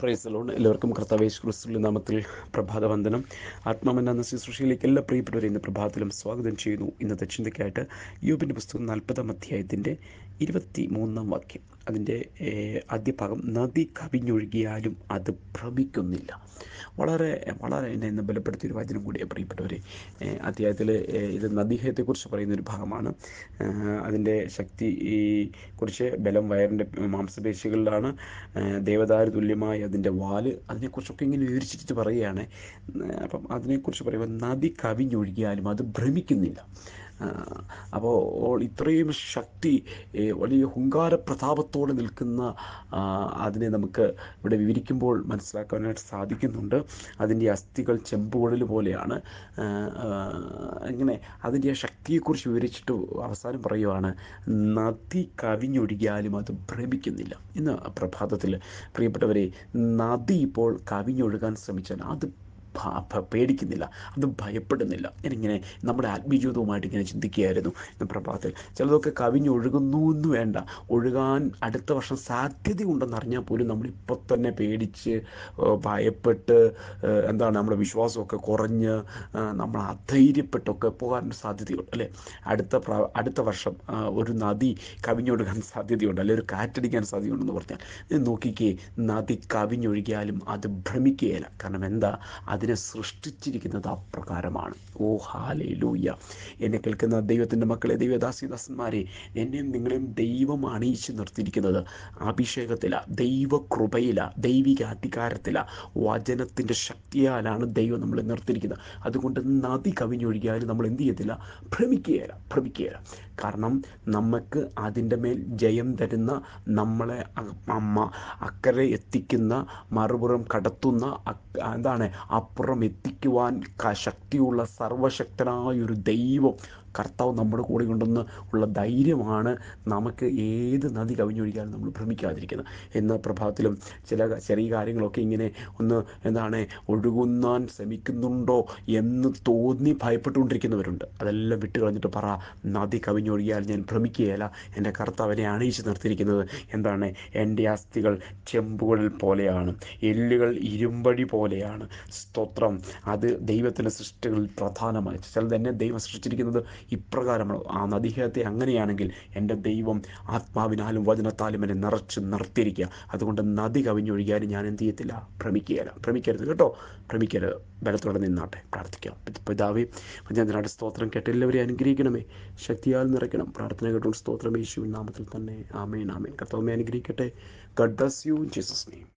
പ്രൈസലോൺ എല്ലാവർക്കും കർത്താവേശ് ക്രിസ്തുവിന്റെ നാമത്തിൽ പ്രഭാത വന്ദനം എന്ന ശുശ്രൂഷയിലേക്ക് എല്ലാ പ്രിയപ്പെട്ടവരെയും ഇന്ന് പ്രഭാതത്തിലും സ്വാഗതം ചെയ്യുന്നു. ഇന്നത്തെ ചിന്തയ്ക്കായിട്ട് യൂബിന്റെ പുസ്തകം നാൽപ്പതാം അധ്യായത്തിന്റെ ഇരുപത്തി മൂന്നാം വാക്യം. അതിന്റെ ആദ്യ ഭാഗം നദി കവിഞ്ഞൊഴുകിയാലും അത് ഭ്രമിക്കുന്നില്ല. വളരെ വളരെ എന്നെ ഇന്ന് ബലപ്പെടുത്തിയ ഒരു വചനം കൂടിയാണ് പ്രിയപ്പെട്ടവരെ ഏഹ്, അധ്യായത്തിൽ ഇത് നദീഹയത്തെക്കുറിച്ച് പറയുന്ന ഒരു ഭാഗമാണ് അതിന്റെ ശക്തി ഈ കുറിച്ച് ബലം വയറിന്റെ മാംസപേശികളിലാണ്. ദേവദാരു തുല്യമായ അതിന്റെ വാൽ അതിനെക്കുറിച്ചൊക്കെ ഇങ്ങനെ വിവരിച്ചിട്ട് പറയുകയാണ്. അപ്പം അതിനെക്കുറിച്ച് പറയുമ്പോൾ നദി കവിഞ്ഞൊഴുകിയാലും അത് ഭ്രമിക്കുന്നില്ല. അപ്പോൾ ഇത്രയും ശക്തി വലിയ ഹുങ്കാര പ്രതാപത്തോടെ നിൽക്കുന്ന അതിനെ നമുക്ക് ഇവിടെ വിവരിക്കുമ്പോൾ മനസ്സിലാക്കാനായിട്ട് സാധിക്കുന്നുണ്ട്. അതിന്റെ അസ്ഥികൾ ചെമ്പുകളിൽ പോലെയാണ്. എങ്ങനെ ആഹ്, അതിന്റെ ശക്തിയെക്കുറിച്ച് വിവരിച്ചിട്ട് അവസാനം പറയുവാണ് നദി കവിഞ്ഞൊഴുകിയാലും അത് ഭ്രമിക്കുന്നില്ല ഇന്ന് പ്രഭാതത്തിൽ. പ്രിയപ്പെട്ടവരെ നദി ഇപ്പോൾ കവിഞ്ഞൊഴുകാൻ ശ്രമിച്ചാൽ അത് പേടിക്കുന്നില്ല. അത് ഭയപ്പെടുന്നില്ല. ഞാനിങ്ങനെ നമ്മുടെ ആത്മീയജീവിതവുമായിട്ട് ഇങ്ങനെ ചിന്തിക്കുകയായിരുന്നു ഇന്ന് പ്രഭാതത്തിൽ. ചിലതൊക്കെ കവിഞ്ഞൊഴുകുന്നു എന്ന് വേണ്ട. ഒഴുകാൻ അടുത്ത വർഷം സാധ്യതയുണ്ടെന്ന് അറിഞ്ഞാൽ പോലും നമ്മളിപ്പോൾ തന്നെ പേടിച്ച് ഭയപ്പെട്ട് എന്താണ് നമ്മുടെ വിശ്വാസമൊക്കെ കുറഞ്ഞ് നമ്മൾ അധൈര്യപ്പെട്ടൊക്കെ പോകാൻ സാധ്യതയുണ്ട് അല്ലേ? അടുത്ത അടുത്ത വർഷം ഒരു നദി കവിഞ്ഞൊഴുകാൻ സാധ്യതയുണ്ട് അല്ലെങ്കിൽ ഒരു കാറ്റടിക്കാൻ സാധ്യതയുണ്ടെന്ന് പറഞ്ഞാൽ നോക്കിക്കേ നദി കവിഞ്ഞൊഴുകിയാലും അത് ഭ്രമിക്കുകയില്ല. കാരണം എന്താ? അതിനെ സൃഷ്ടിച്ചിരിക്കുന്നത് അപ്രകാരമാണ്. ഓ ഹാലേ ലൂയ്യ എന്നെ കേൾക്കുന്ന ദൈവത്തിന്റെ മക്കളെ ദൈവദാസിദാസന്മാരെ എന്നെയും നിങ്ങളെയും ദൈവം അണിയിച്ച് നിർത്തിയിരിക്കുന്നത് അഭിഷേകത്തില ദൈവകൃപയില ദൈവിക അധികാരത്തില വചനത്തിന്റെ ശക്തിയാലാണ് ദൈവം നമ്മളെ നിർത്തിയിരിക്കുന്നത്. അതുകൊണ്ട് നദി കവിഞ്ഞൊഴുകിയാലും നമ്മൾ എന്ത് ചെയ്യത്തില്ല? ഭ്രമിക്കുകയില്ല ഭ്രമിക്കുകയില്ല. കാരണം നമുക്ക് അതിന്റെ മേൽ ജയം തരുന്ന നമ്മളെ അമ്മ അക്കരെ എത്തിക്കുന്ന മറുപുറം കടത്തുന്ന എന്താണ് എന്താണ് അപ്പുറം എത്തിക്കുവാൻ ശക്തിയുള്ള സർവശക്തനായൊരു ദൈവം കർത്താവ് നമ്മുടെ കൂടെ ഉണ്ടെന്ന് ഉള്ള ധൈര്യമാണ് നമുക്ക് ഏത് നദി കവിഞ്ഞൊഴിക്കാനും നമ്മൾ ഭ്രമിക്കാതിരിക്കുന്നത്. എന്ന പ്രഭാതത്തിലും ചില ചെറിയ കാര്യങ്ങളൊക്കെ ഇങ്ങനെ ഒന്ന് എന്താണ് ഒഴുകുന്നാൻ ശ്രമിക്കുന്നുണ്ടോ എന്ന് തോന്നി ഭയപ്പെട്ടുകൊണ്ടിരിക്കുന്നവരുണ്ട്. അതെല്ലാം വിട്ട് കളഞ്ഞിട്ട് പറ നദി കവിഞ്ഞൊഴുകിയാൽ ഞാൻ ഭ്രമിക്കുകയല്ല. എന്റെ കർത്താവിനെ അണിയിച്ച് നിർത്തിയിരിക്കുന്നത് എന്താണ്? എന്റെ അസ്ഥികൾ ചെമ്പുകളിൽ പോലെയാണ്. എല്ലുകൾ ഇരുമ്പടി പോലെയാണ്. സ്തോത്രം. അത് ദൈവത്തിന്റെ സൃഷ്ടികളിൽ പ്രധാനമായി ചിലത് എന്നെ ദൈവം സൃഷ്ടിച്ചിരിക്കുന്നത് ഇപ്രകാരമാണ് ആ നദീഹത്തെ അങ്ങനെയാണെങ്കിൽ എന്റെ ദൈവം ആത്മാവിനാലും വചനത്താലും എന്നെ നിറച്ച് നിർത്തിയിരിക്കുക. അതുകൊണ്ട് നദി കവിഞ്ഞൊഴുകിയാലും ഞാൻ എന്ത് ചെയ്യത്തില്ല? ഭ്രമിക്കുകയില്ല. ഭ്രമിക്കരുത് കേട്ടോ. ഭ്രമിക്കരുത്. ബലത്തോടെ നിന്നാട്ടെ. പ്രാർത്ഥിക്കാം. പിതാവേ പഞ്ചായത്തിനാട് സ്തോത്രം കേട്ട് അനുഗ്രഹിക്കണമേ. ശക്തിയാൽ നിറയ്ക്കണം. പ്രാർത്ഥന കേട്ടുകൊണ്ട് സ്തോത്രം യേശുവിൻ നാമത്തിൽ തന്നെ. Amen amen. കർത്താവമേ അനുഗ്രഹിക്കട്ടെ. God bless you Jesus name